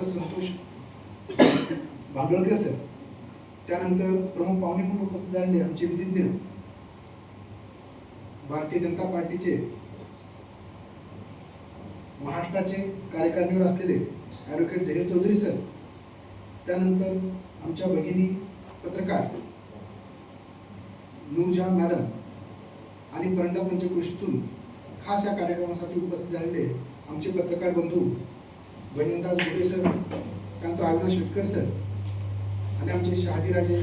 Doctor Santosh भांगळकर sir त्यानंतर प्रमुख पाहुणे म्हणून उपस्थित झालेले आमचे विधिज्ञ. भारतीय जनता पार्टीचे महाराष्ट्राचे कार्यकारिणीवर असलेले ॲडव्होकेट जहीर चौधरी सर त्यानंतर आमच्या भगिनी पत्रकार नूरजहान मॅडम आणि परंडा पंचकृषीतून खास या कार्यक्रमासाठी उपस्थित झालेले आमचे पत्रकार बंधू गणेंदास घोडे सर त्यानंतर अविनाश विटकर सर आणि आमचे शहाजीराजे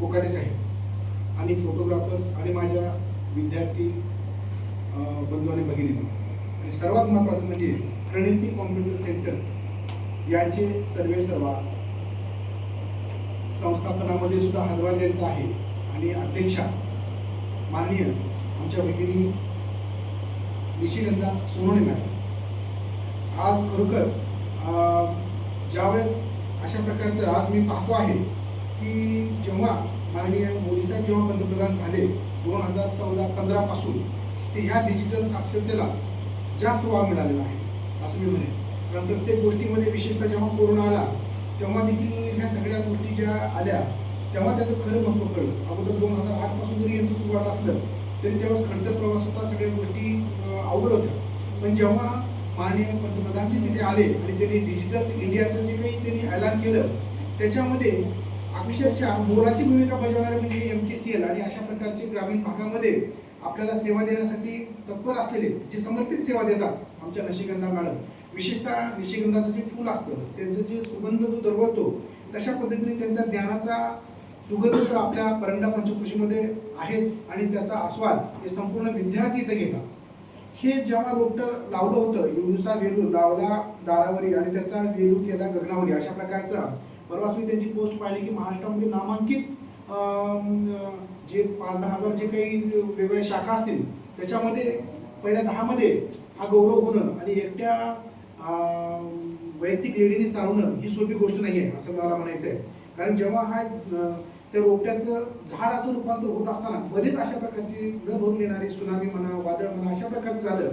कोकाडे साहेब आणि फोटोग्राफर्स आणि माझ्या विद्यार्थी बंधू आणि भगिनी आणि सर्वात महत्त्वाचं म्हणजे प्रणिती कॉम्प्युटर सेंटर यांचे सर्वे सर्वा संस्थापनामध्ये सुद्धा हरवा यांचा आहे आणि अध्यक्षा माननीय आमच्या भगिनी निशिगंधा सोनोने मॅडम. आज खरोखर ज्यावेळेस अशा प्रकारचं आज मी पाहतो आहे की जेव्हा माननीय मोदी साहेब जेव्हा पंतप्रधान झाले दोन हजार चौदा पंधरापासून ते ह्या डिजिटल साक्षरतेला जास्त वाव मिळालेला आहे असं मी म्हणेन. कारण प्रत्येक गोष्टीमध्ये विशेषतः जेव्हा कोरोना आला तेव्हा देखील ह्या सगळ्या गोष्टी ज्या आल्या तेव्हा त्याचं खरं महत्त्व कळलं. अगोदर दोन हजार आठपासून जरी यांचं सुरुवात असलं तरी त्यावेळेस खडतर प्रवास होता सगळ्या गोष्टी अवघड होत्या. पण जेव्हा माननीय पंतप्रधानजी तिथे आले आणि त्यांनी डिजिटल इंडियाचं जे काही त्यांनी ऐलान केलं त्याच्यामध्ये अक्षरशः मोलाची भूमिका बजावणारे म्हणजे एम के सी एल आणि अशा प्रकारचे ग्रामीण भागामध्ये आपल्याला सेवा देण्यासाठी तत्पर असलेले जे समर्पित सेवा देतात आमच्या नशिगंधा मॅडम विशेषतः निशिगंधाचं जे फूल असतं त्यांचं जे सुगंध जो दरवळतो तशा पद्धतीने त्यांचा ज्ञानाचा सुगंध तर आपल्या परंडा पंचकृषीमध्ये आहेच आणि त्याचा आस्वाद हे संपूर्ण विद्यार्थी इथं घेतात. हे जेव्हा रोपटं लावलं होतं युनुसा वेलू लावला दारावरी आणि त्याचा वेलू केला गगनावरी अशा प्रकारचा. परवाच मी त्यांची पोस्ट पाहिली की महाराष्ट्रामध्ये नामांकित जे पाच दहा हजार जे काही वेगवेगळ्या शाखा असतील त्याच्यामध्ये पहिल्या दहामध्ये हा गौरव होणं आणि एकट्या वैयक्तिक लेडीने चालवणं ही सोपी गोष्ट नाही आहे असं मला म्हणायचं आहे कारण जेव्हा हा त्या रोपट्याचं झाडाचं रूपांतर होत असताना मध्येच अशा प्रकारची न भरून येणारी सुनामी म्हणा वादळ म्हणा अशा प्रकारचं झालं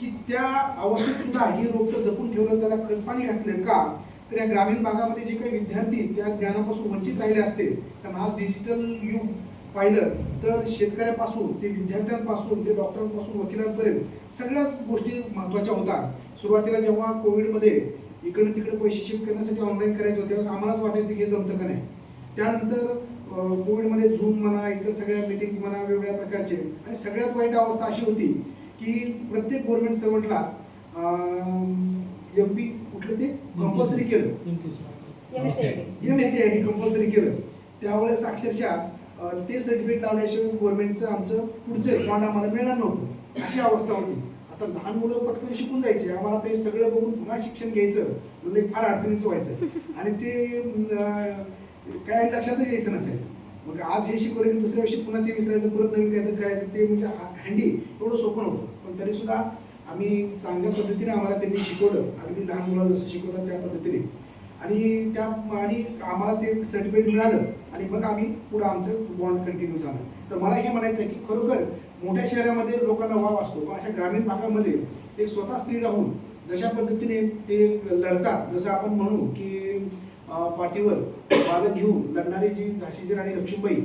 की त्या अवस्थेत सुद्धा ही रोपटं जपून ठेवलं त्याला खतपाणी घातलं का? तर या ग्रामीण भागामध्ये जे काही विद्यार्थी त्या ज्ञानापासून वंचित राहिले असते कारण आज डिजिटल युग पाहिलं तर शेतकऱ्यापासून ते विद्यार्थ्यांपासून ते डॉक्टरांपासून वकिलांपर्यंत सगळ्याच गोष्टी महत्त्वाच्या होतात सुरुवातीला जेव्हा कोविडमध्ये इकडे तिकडे पैसे शिफ्ट करण्यासाठी ऑनलाईन करायचं होते तेव्हा आम्हालाच वाटायचं की हे जमतं का नाही? त्यानंतर कोविडमध्ये झूम म्हणा इतर सगळ्या मीटिंग्स म्हणा वेगवेगळ्या प्रकारचे. आणि सगळ्यात वाईट अवस्था अशी होती की प्रत्येक गव्हर्नमेंट सर्वंटला एम पी कुठलं ते? कंपल्सरी केलं. M S C I T compulsory केलं. त्यावेळेस अक्षरशः ते सर्टिफिकेट लावल्याशिवाय गव्हर्नमेंटचं आमचं पुढचं बॉन्ड आम्हाला मिळणार नव्हतं. अशी अवस्था होती. आता लहान मुलं पटकन शिकून जायचे. आम्हाला ते सगळं बघून पुन्हा शिक्षण घ्यायचं. म्हणजे फार अडचणीचं व्हायचं. आणि ते काय लक्षातच यायचं नसायचं मग आज हे शिकवलं की दुसऱ्या वर्षी पुन्हा ते विसरायचं परत नवीन काहीतरी करायचं ते म्हणजे हँडी एवढं सोपं नव्हतं. पण तरी सुद्धा आम्ही चांगल्या पद्धतीने आम्हाला त्यांनी शिकवलं. अगदी लहान मुलाला जसं शिकवतात त्या पद्धतीने. आणि त्या आणि आम्हाला ते सर्टिफिकेट मिळालं. आणि मग आम्ही पुढं आमचं बॉन्ड कंटिन्यू झालं. तर मला हे म्हणायचं आहे की खरोखर मोठ्या शहरामध्ये लोकांना वाव असतो. पण अशा ग्रामीण भागामध्ये ते स्वतः स्त्री राहून जशा पद्धतीने ते लढतात जसं आपण म्हणू की पाठीवर वादन घेऊन लढणारी जी झाशीची राणी लक्ष्मीबाई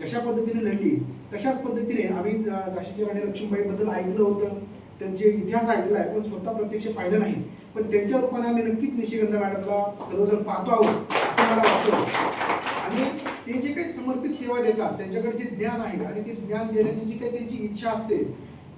जशा पद्धतीने लढली तशाच पद्धतीने आम्ही झाशीची राणी लक्ष्मीबाईबद्दल ऐकलं होतं. त्यांचे इतिहास ऐकला आहे पण स्वतः प्रत्यक्ष पाहिलं नाही. पण त्यांच्या रूपाने आम्ही नक्कीच निशिगंध मॅडमला सर्वजण पाहतो आहोत असं मला वाटतं. आणि ते जे काही समर्पित सेवा देतात त्यांच्याकडे जे ज्ञान आहे आणि ते ज्ञान देण्याची जी काही त्यांची इच्छा असते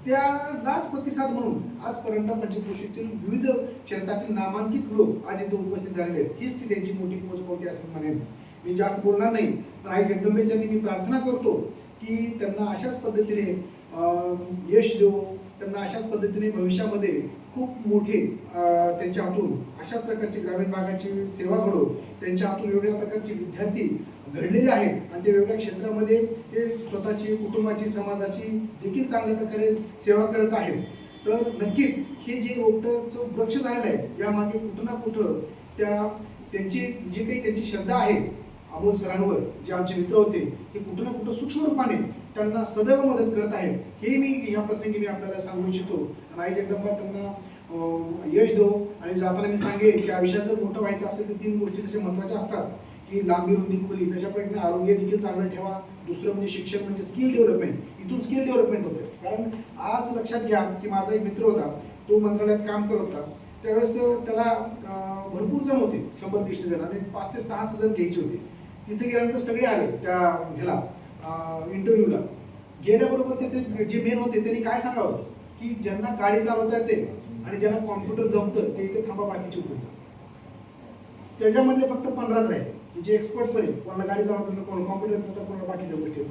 त्यालाच प्रतिसाद म्हणून आजपर्यंत पंचक्रोशीतील विविध क्षेत्रातील नामांकित लोक आज इथे उपस्थित झालेले आहेत. हीच ती त्यांची मोठी पोचपावती असं म्हणेन मी जास्त बोलणार नाही पण आई जगदंबेच्यांनी मी प्रार्थना करतो की त्यांना अशाच पद्धतीने यश देऊ त्यांना अशाच पद्धतीने भविष्यामध्ये खूप मोठे त्यांच्या हातून अशाच प्रकारची ग्रामीण भागाची सेवा घडो त्यांच्या हातून वेगवेगळ्या प्रकारचे विद्यार्थी घडलेले आहेत. आणि ते वेगवेगळ्या क्षेत्रामध्ये ते स्वतःची कुटुंबाची समाजाची देखील चांगल्या प्रकारे सेवा करत आहेत. तर नक्कीच हे जे रोपटरचं वृक्ष झालेलं आहे यामागे कुठं ना कुठं त्या त्यांची जी काही त्यांची श्रद्धा आहे अमोल सरांवर जे आमचे मित्र होते ते कुठं ना कुठं सूक्ष्म रूपाने त्यांना सदैव मदत करत आहेत. हे मी ह्या प्रसंगी मी आपल्याला सांगू इच्छितो. आणि आई जगदंबा त्यांना यश देऊ आणि जाताना मी सांगेन की आयुष्यात जर मोठं व्हायचं असेल तर तीन गोष्टी जसे महत्त्वाच्या असतात. की लांबी रुंदी खोली. तशा आरोग्य देखील चांगलं ठेवा. दुसरं म्हणजे शिक्षण म्हणजे स्किल डेव्हलपमेंट इथून स्किल डेव्हलपमेंट होते. कारण आज लक्षात घ्या की माझा एक मित्र होता तो मंत्रालयात काम करत होता. त्यावेळेस त्याला भरपूर जण होते शंभर दीडशे जण. आणि पाच ते सहा जण घ्यायचे होते. तिथे गेल्यानंतर सगळे आले त्या ह्याला इंटरव्ह्यूला गेल्याबरोबर ते जे मेन होते त्यांनी काय सांगावं? की ज्यांना गाडी चालवता येते आणि ज्यांना कॉम्प्युटर जमतं ते इथे थांबा बाकीचे उठून त्याच्यामध्ये फक्त पंधराच राहिले. जे एक्सपर्ट पण आहे कोणाला गाडी चालवत नाही कोण कॉम्प्युटर येत कोणाला बाकीच्या गोष्टी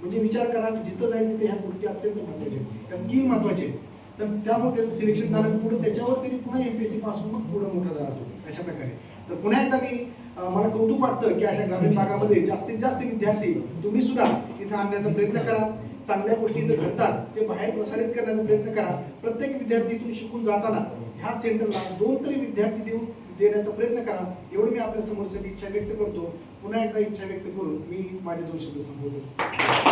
म्हणजे विचार करा जिथं जाईल तिथे ह्या गोष्टी अत्यंत महत्त्वाच्या आहेत. त्या स्किल महत्त्वाचे तर त्यामुळे त्याचं सिलेक्शन झालं. पुढे त्याच्यावर त्यांनी पुन्हा एम पी एस पास होऊन मग पुढे मोठा झाला तो अशा प्रकारे. तर पुन्हा एकदा मी मला कौतुक वाटतं की अशा ग्रामीण भागामध्ये जास्तीत जास्त विद्यार्थी तुम्ही सुद्धा इथं आणण्याचा प्रयत्न करा. चांगल्या गोष्टी इथं घडतात ते बाहेर प्रसारित करण्याचा प्रयत्न करा. प्रत्येक विद्यार्थी इथून शिकून जाताना ह्या सेंटरला दोन तरी विद्यार्थी देऊन देण्याचा प्रयत्न करा. एवढं मी आपल्या समोरसाठी इच्छा व्यक्त करतो. पुन्हा एकदा इच्छा व्यक्त करून मी माझे दोन शब्द संपवतो.